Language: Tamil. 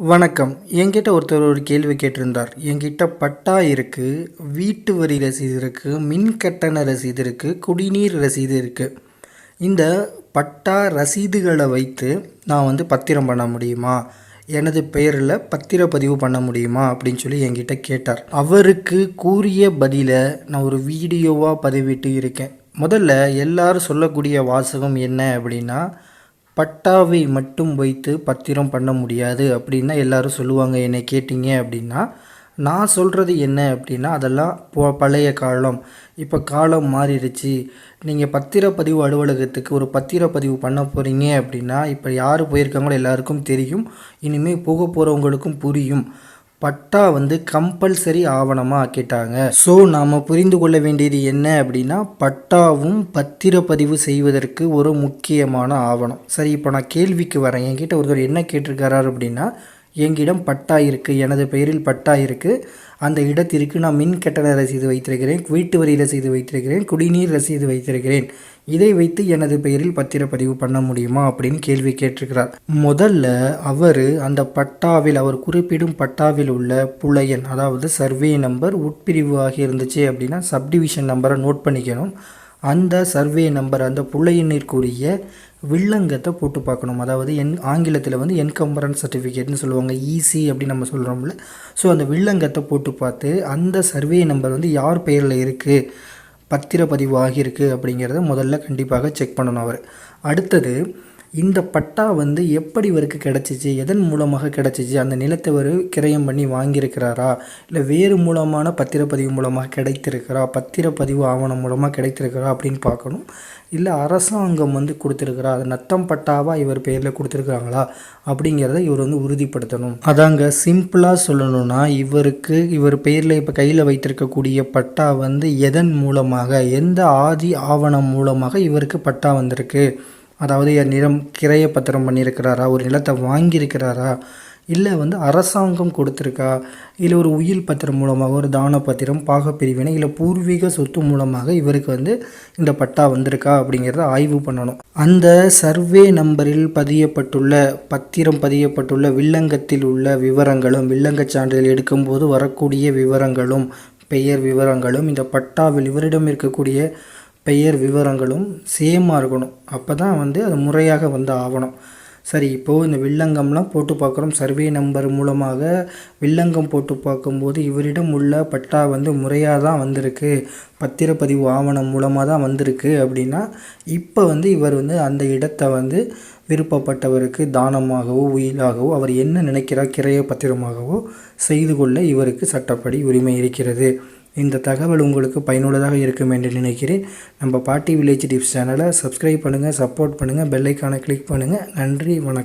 வணக்கம். என்கிட்ட ஒருத்தர் ஒரு கேள்வி கேட்டிருந்தார். என்கிட்ட பட்டா இருக்குது வீட்டு வரி ரசீது இருக்குது மின் கட்டண ரசீது இருக்குது குடிநீர் ரசீது இருக்குது இந்த பட்டா ரசீதுகளை வைத்து நான் வந்து பத்திரம் பண்ண முடியுமா? எனது பெயரில் பத்திரப்பதிவு பண்ண முடியுமா? அப்படின்னு சொல்லி என்கிட்ட கேட்டார். அவருக்கு கூறிய பதிலை நான் ஒரு வீடியோவாக பதிவிட்டு இருக்கேன். முதல்ல எல்லாரும் சொல்லக்கூடிய வாசகம் என்ன அப்படின்னா பட்டாவை மட்டும் வைத்து பத்திரம் பண்ண முடியாது அப்படின்னா எல்லாரும் சொல்லுவாங்க என்னை கேட்டிங்க அப்படின்னா நான் சொல்கிறது என்ன அப்படின்னா அதெல்லாம் போ பழைய காலம். இப்போ காலம் மாறிடுச்சு. நீங்கள் பத்திரப்பதிவு அலுவலகத்துக்கு ஒரு பத்திரப்பதிவு பண்ண போகிறீங்க அப்படின்னா இப்போ யார் போயிருக்காங்களோ எல்லாருக்கும் தெரியும். இனிமேல் போக போகிறவங்களுக்கும் புரியும். பட்டா வந்து கம்பல்சரி ஆவணமாக ஆக்கிட்டாங்க ஸோ நாம் புரிந்து கொள்ள வேண்டியது என்ன அப்படின்னா பட்டாவும் பத்திரப்பதிவு செய்வதற்கு ஒரு முக்கியமான ஆவணம். சரி இப்போ நான் கேள்விக்கு வரேன். என்கிட்ட ஒருத்தர் என்ன கேட்டிருக்காரு அப்படின்னா எங்கிடம் பட்டா இருக்குது எனது பெயரில் பட்டா இருக்குது அந்த இடத்திற்கு நான் மின் கட்டண ரசீது வைத்திருக்கிறேன் வீட்டு வரி ரசீது வைத்திருக்கிறேன் குடிநீர் ரசீது வைத்திருக்கிறேன். இதை வைத்து எனது பெயரில் பத்திரப்பதிவு பண்ண முடியுமா அப்படின்னு கேள்வி கேட்டிருக்கிறார். முதல்ல அவர் அந்த பட்டாவில் அவர் குறிப்பிடும் பட்டாவில் உள்ள புலையன் அதாவது சர்வே நம்பர் உட்பிரிவு ஆகி இருந்துச்சு அப்படின்னா சப்டிவிஷன் நம்பரை நோட் பண்ணிக்கணும். அந்த சர்வே நம்பர் அந்த புள்ளையினிற்குரிய வில்லங்கத்தை போட்டு பார்க்கணும். அதாவது என் ஆங்கிலத்தில் வந்து என்கம்பரன்ஸ் சர்டிஃபிகேட்னு சொல்லுவாங்க ஈசி அப்படின்னு நம்ம சொல்கிறோம்ல ஸோ அந்த வில்லங்கத்தை போட்டு பார்த்து அந்த சர்வே நம்பர் வந்து யார் பெயரில் இருக்குது பத்திரப்பதிவு ஆகியிருக்கு அப்படிங்கிறத முதல்ல கண்டிப்பாக செக் பண்ணணும் அவர். அடுத்தது இந்த பட்டா வந்து எப்படி இவருக்கு கிடச்சிச்சு எதன் மூலமாக கிடச்சிச்சு அந்த நிலத்தை அவர் கிரயம் பண்ணி வாங்கியிருக்கிறாரா இல்லை வேறு மூலமான பத்திரப்பதிவு மூலமாக கிடைத்திருக்கிறா பத்திரப்பதிவு ஆவணம் மூலமாக கிடைத்திருக்கிறா அப்படின்னு பார்க்கணும். இல்லை அரசாங்கம் வந்து கொடுத்துருக்குறா அது நத்தம் பட்டாவாக இவர் பேரில் கொடுத்துருக்காங்களா அப்படிங்கிறத இவர் வந்து உறுதிப்படுத்தணும். அதாங்க சிம்பிளாக சொல்லணும்னா இவருக்கு இவர் பேரில் இப்போ கையில் வைத்திருக்கக்கூடிய பட்டா வந்து எதன் மூலமாக எந்த ஆதி ஆவணம் மூலமாக இவருக்கு பட்டா வந்திருக்கு? அதாவது என் நிலம் கிரைய பத்திரம் பண்ணியிருக்கிறாரா? ஒரு நிலத்தை வாங்கியிருக்கிறாரா? இல்லை வந்து அரசாங்கம் கொடுத்துருக்கா? இல்லை ஒரு உயில் பத்திரம் மூலமாக ஒரு தான பத்திரம் பாகப்பிரிவினை இல்லை பூர்வீக சொத்து மூலமாக இவருக்கு வந்து இந்த பட்டா வந்திருக்கா அப்படிங்கிறத ஆய்வு பண்ணணும். அந்த சர்வே நம்பரில் பதியப்பட்டுள்ள பத்திரம் பதியப்பட்டுள்ள வில்லங்கத்தில் உள்ள விவரங்களும் வில்லங்கச் சான்றிதழ் எடுக்கும்போது வரக்கூடிய விவரங்களும் பெயர் விவரங்களும் இந்த பட்டாவில் இவரிடம் இருக்கக்கூடிய பெயர் விவரங்களும் சேமாக இருக்கணும். அப்போ தான் வந்து அது முறையாக வந்து ஆகணும். சரி இப்போது இந்த வில்லங்கம்லாம் போட்டு பார்க்குறோம். சர்வே நம்பர் மூலமாக வில்லங்கம் போட்டு பார்க்கும்போது இவரிடம் உள்ள பட்டா வந்து முறையாக தான் வந்திருக்கு. பத்திரப்பதிவு ஆவணம் மூலமாக தான் வந்திருக்கு அப்படின்னா இப்போ வந்து இவர் வந்து அந்த இடத்த வந்து விருப்பப்பட்டவருக்கு தானமாகவோ உயிலாகவோ அவர் என்ன நினைக்கிறார் கிரைய பத்திரமாகவோ செய்து கொள்ள இவருக்கு சட்டப்படி உரிமை இருக்கிறது. இந்த தகவல் உங்களுக்கு பயனுள்ளதாக இருக்கும் என்று நினைக்கிறேன். நம்ம பாட்டி வில்லேஜ் டிப்ஸ் சேனலை சப்ஸ்கிரைப் பண்ணுங்கள் சப்போர்ட் பண்ணுங்கள் பெல்லைக்கானை கிளிக் பண்ணுங்கள் நன்றி வணக்கம்.